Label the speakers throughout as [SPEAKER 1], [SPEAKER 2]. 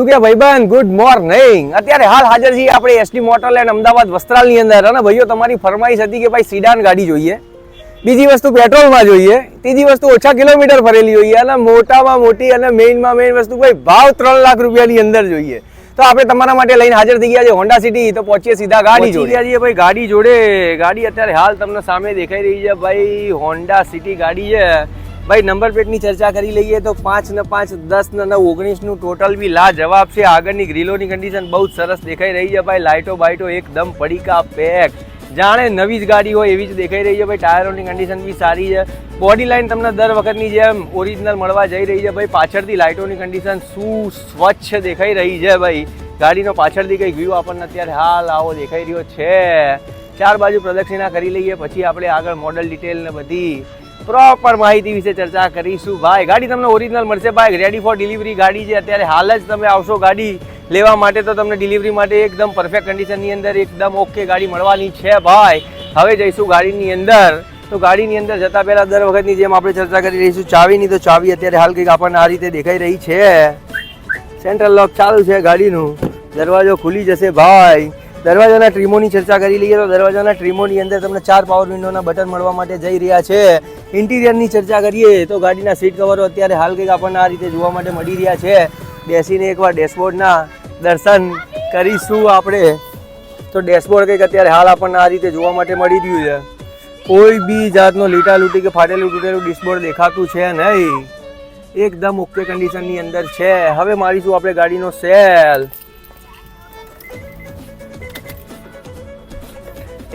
[SPEAKER 1] શું કે ભાઈબંધ? ગુડ મોર્નિંગ અત્યારે હાલ હાજર છીએ આપણે એસટી મોટરલેન્ડ અમદાવાદ વસ્ત્રાલની અંદર. અને ભાઈઓ તમારી ફરમાઈશ હતી કે ભાઈ સીડાન ગાડી જોઈએ. બીજી વસ્તુ પેટ્રોલમાં જોઈએ. ત્રીજી વસ્તુ ઓછા કિલોમીટર ફરેલી જોઈએ અને મોટામાં મોટી અને મેઇનમાં મેઇન વસ્તુ ભાઈ ભાવ ત્રણ લાખ રૂપિયાની અંદર જોઈએ. તો આપણે તમારા માટે લઈને હાજર થઈ ગયા છે હોન્ડા સિટી તો પહોંચીએ સીધા ગાડી જોડે. ગયા છીએ ભાઈ ગાડી જોડે. ગાડી અત્યારે હાલ તમને સામે દેખાઈ રહી છે ભાઈ હોન્ડા સિટી ગાડી છે. ભાઈ નંબર પ્લેટની ચર્ચા કરી લઈએ તો પાંચ ને પાંચ, દસ ને નવ ઓગણીસનું ટોટલ બી લા જવાબ છે. આગળની ગ્રીલોની કન્ડિશન બહુ જ સરસ દેખાઈ રહી છે ભાઈ. લાઇટો બાઇટો એકદમ પડીકા પેક જાણે નવી જ ગાડી હોય એવી જ દેખાઈ રહી છે ભાઈ. ટાયરોની કન્ડિશન બી સારી છે. બોડી લાઇન તમને દર વખતની જેમ ઓરિજિનલ મળવા જઈ રહી છે ભાઈ. પાછળથી લાઇટોની કન્ડિશન શું સ્વચ્છ દેખાઈ રહી છે ભાઈ. ગાડીનો પાછળથી કંઈક વ્યૂ આપણને અત્યારે હાલ આવો દેખાઈ રહ્યો છે. ચાર બાજુ પ્રદક્ષિણા કરી લઈએ. પછી આપણે આગળ મોડલ ડિટેલ ને બધી પ્રોપર માહિતી વિશે ચર્ચા કરીશું. ભાઈ, ગાડી તમને ઓરિજિનલ મળશે. ભાઈ રેડી ફોર ડિલિવરી ગાડી છે. અત્યારે હાલ જ તમે આવશો ગાડી લેવા માટે તો તમને ડિલિવરી માટે એકદમ પરફેક્ટ કન્ડિશનની અંદર એકદમ ઓકે ગાડી મળવાની છે, ભાઈ. હવે જઈશું ગાડીની અંદર. તો ગાડીની અંદર જતા પહેલાં દર વખતની જેમ આપણે ચર્ચા કરી રહીશું. ચાવીની તો ચાવી અત્યારે હાલ કંઈક આપણને આ રીતે દેખાઈ રહી છે. સેન્ટ્રલ લોક ચાલુ છે ગાડીનું. દરવાજો ખુલી જશે, ભાઈ. દરવાજાના ટ્રીમોની ચર્ચા કરી લઈએ તો દરવાજાના ટ્રીમોની અંદર તમને ચાર પાવર વિન્ડોના બટન મળવા માટે જઈ રહ્યા છે. ઇન્ટિરિયરની ચર્ચા કરીએ તો ગાડીના સીટ કવરો અત્યારે હાલ કંઈક આપણને આ રીતે જોવા માટે મળી રહ્યા છે. બેસીને એકવાર ડેશબોર્ડના દર્શન કરીશું આપણે. તો ડેશબોર્ડ કંઈક અત્યારે હાલ આપણને આ રીતે જોવા માટે મળી રહ્યું છે. કોઈ બી જાતનો લીટા લૂટી કે ફાટેલું તૂટેલું ડિશબોર્ડ દેખાતું છે નહીં. એકદમ ઓકે કન્ડિશનની અંદર છે. હવે મારીશું આપણે ગાડીનો સેલ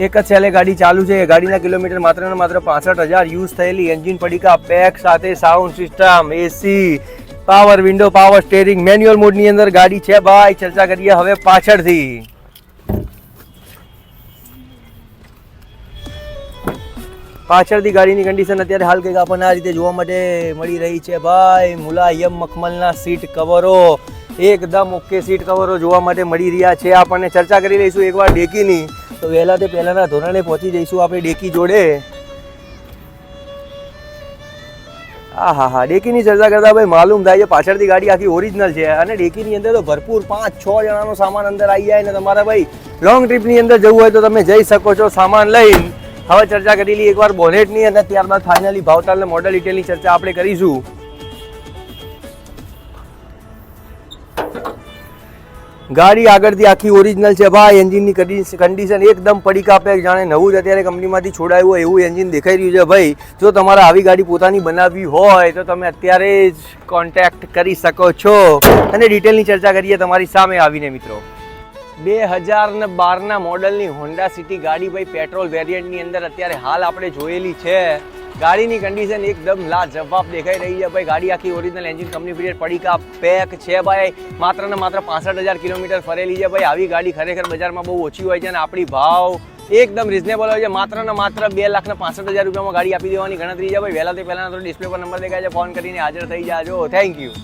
[SPEAKER 1] એક જ સેલે ગાડી ચાલુ છે. ગાડીના કિલોમીટર માત્ર ને માત્ર પાસઠ હજાર યુઝ થયેલી એન્જિન પડીકા, પેક સાથે sound system, AC, power window, power steering, manual મોડની અંદર ગાડી છે ભાઈ. ચર્ચા કરીએ હવે પાછળથી. પાછળથી ગાડીની કન્ડિશન અત્યારે હાલ કંઈક આપણને આ રીતે જોવા માટે મળી રહી છે ભાઈ. મુલાયમ મખમલના સીટ કવરો. એકદમ ઓકે સીટ કવરો જોવા માટે મળી રહ્યા છે. આપણને ચર્ચા કરી લઈશું એકવાર ડેકીની. તો વહેલા તે પહેલાના ધોરણે પહોંચી જઈશું આપણે ડેકી જોડે. હા હા હા ડેકીની ચર્ચા કરતા ભાઈ માલુમ થાય છે પાછળથી ગાડી આખી ઓરિજિનલ છે અને ડેકીની અંદર તો ભરપૂર પાંચ છ જણાનો સામાન અંદર આવી જાય ને તમારે ભાઈ લોંગ ટ્રીપની અંદર જવું હોય તો તમે જઈ શકો છો સામાન લઈને. હવે ચર્ચા કરી લઈએ એકવાર બોનેટની અને ત્યારબાદ ફાઇનલી ભાવતાલ અને મોડલ ડિટેલની ચર્ચા આપણે કરીશું. ગાડી આગળથી આખી ઓરિજિનલ છે. ભાઈ એન્જિનની કન્ડિશન એકદમ પડી કાપે. જાણે નવું જ અત્યારે કંપનીમાંથી છોડાયું હોય એવું એન્જિન દેખાઈ રહ્યું છે. ભાઈ, જો તમારે આવી ગાડી પોતાની બનાવવી હોય, તો તમે અત્યારે જ કોન્ટેક્ટ કરી શકો છો. અને ડિટેલની ચર્ચા કરીએ તમારી સામે આવીને, મિત્રો. બે હજાર ને બારના મોડલની હોન્ડા સિટી ગાડી, ભાઈ પેટ્રોલ વેરિયન્ટની અંદર અત્યારે હાલ આપણે જોયેલી છે. ગાડીની કન્ડિશન એકદમ લાજવાબ દેખાઈ રહી છે. ભાઈ, ગાડી આખી ઓરિજિનલ એન્જિન કંપની ફિટેડ પડીકા પેક છે ભાઈ. માત્ર ને માત્ર પાસઠ હજાર કિલોમીટર ફરેલી છે ભાઈ. આવી ગાડી ખરેખર બજારમાં બહુ ઓછી હોય છે અને આપણી ભાવ એકદમ રિઝનેબલ હોય છે. માત્ર ને માત્ર બે લાખ ને પાસઠ હજાર રૂપિયામાં ગાડી આપી દેવાની ગણતરી છે ભાઈ. વહેલા તે પહેલાં તો ડિસ્પ્લે પર નંબર દેખાય છે. ફોન કરીને હાજર થઈ જાજો. Thank you